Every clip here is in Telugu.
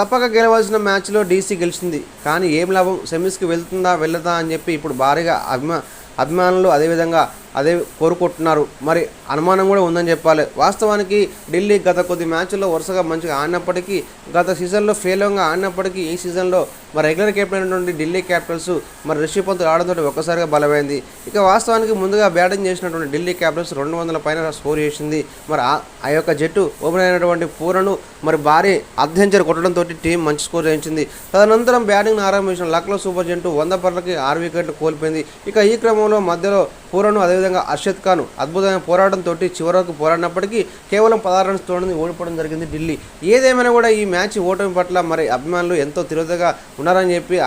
తప్పక గెలవాల్సిన మ్యాచ్లో డీసీ గెలిచింది. కానీ ఏం లాభం? సెమీస్కి వెళ్తుందా వెళ్ళదా అని చెప్పి ఇప్పుడు భారీగా అభిమా అభిమానులు అదేవిధంగా అదే కోరుకుంటున్నారు. మరి అనుమానం కూడా ఉందని చెప్పాలి. వాస్తవానికి ఢిల్లీ గత కొద్ది మ్యాచ్ల్లో వరుసగా మంచిగా ఆడినప్పటికీ గత సీజన్లో ఫెయిల్గా ఆడినప్పటికీ ఈ సీజన్లో మరి రెగ్యులర్ కెప్టెన్ అయినటువంటి ఢిల్లీ క్యాపిటల్స్ మరి రిషి పంత్ ఆడడంతో ఒక్కసారిగా బలమైంది. ఇక వాస్తవానికి ముందుగా బ్యాటింగ్ చేసినటువంటి ఢిల్లీ క్యాపిటల్స్ రెండు వందల పైన స్కోర్ చేసింది. మరి ఆ- ఆ యొక్క జట్టు ఓపెన్ అయినటువంటి పూరను మరి భారీ అధ్యంచర్ కొట్టడంతో టీం మంచి స్కోర్ చేయించింది. తదనంతరం బ్యాటింగ్ ఆరంభించిన లక్లో సూపర్ జంటు వంద పర్లకి ఆరు వికెట్లు కోల్పోయింది. ఇక ఈ క్రమంలో మధ్యలో పూరను అదేవిధంగా అర్షద్ ఖాన్ అద్భుతమైన పోరాటంతో చివరకు పోరాడినప్పటికీ కేవలం పదహారు రన్స్ తోడని ఓడిపోవడం జరిగింది ఢిల్లీ. ఏదేమైనా కూడా ఈ మ్యాచ్ ఓటమి పట్ల మరి అభిమానులు ఎంతో తిరుగుతగా ఉన్నారని చెప్పి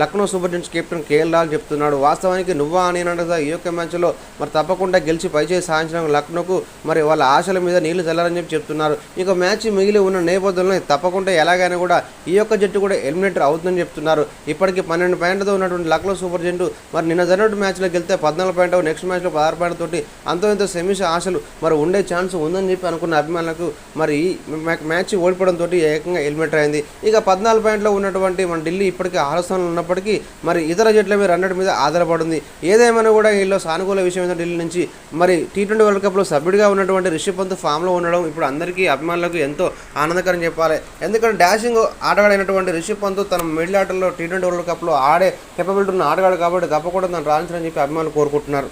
Lucknow super giants captain KL Rahul చెప్తున్నాడు వాస్తవానికి నువ్వా అని అనగా ఈ యొక్క మ్యాచ్లో మరి తప్పకుండా గెలిచి పైచేసి సాధించడం లక్నోకు మరి వాళ్ళ ఆశల మీద నీళ్ళు చల్లారని చెప్పి చెప్తున్నారు. ఇక మ్యాచ్ మిగిలి ఉన్న నేపథ్యంలో తప్పకుండా ఎలాగైనా కూడా ఈ యొక్క జట్టు కూడా ఎలిమినేటర్ అవుతుందని చెప్తున్నారు. ఇప్పటికి పన్నెండు పాయింట్లతో ఉన్నటువంటి లక్నో సూపర్ జెంటు మరి నిన్న జరిగినటువంటి మ్యాచ్లో గెలితే పద్నాలుగు పాయింట్ నెక్స్ట్ మ్యాచ్లో పదహారు పాయింట్ తోటి అంతో ఇంత సెమీస్ ఆశలు మరి ఉండే ఛాన్స్ ఉందని చెప్పి అనుకున్న అభిమానులకు మరి ఈ మ్యాచ్ ఓడిపోవడంతో ఏకంగా ఎలిమినేటర్ అయింది. ఇక పద్నాలుగు పాయింట్లో ఉన్నటువంటి మన ఢిల్లీ ఇప్పటికీ ఆలోచనలు ఉన్న ఉన్నప్పటికీ మరి ఇతర జట్ల మీద రన్నటి మీద ఆధారపడింది. ఏదేమైనా కూడా వీళ్ళు సానుకూల విషయం ఏంటంటే ఢిల్లీ నుంచి మరి టీ ట్వంటీ వరల్డ్ కప్లో సభ్యుడిగా ఉన్నటువంటి రిషబ్ పంత్ ఫామ్లో ఉండడం ఇప్పుడు అందరికీ అభిమానులకు ఎంతో ఆనందకరం చెప్పాలి. ఎందుకంటే డాషింగ్ ఆటగాడైనటువంటి రిషబ్ పంత్ తన మిడిల్ ఆటల్లో టీ ట్వంటీ వరల్డ్ కప్లో ఆడే కెపబిలిటీ ఉన్న ఆటగాడు కాబట్టి తప్పకుండా తను రాణించాలని చెప్పి అభిమానులు కోరుకుంటున్నారు.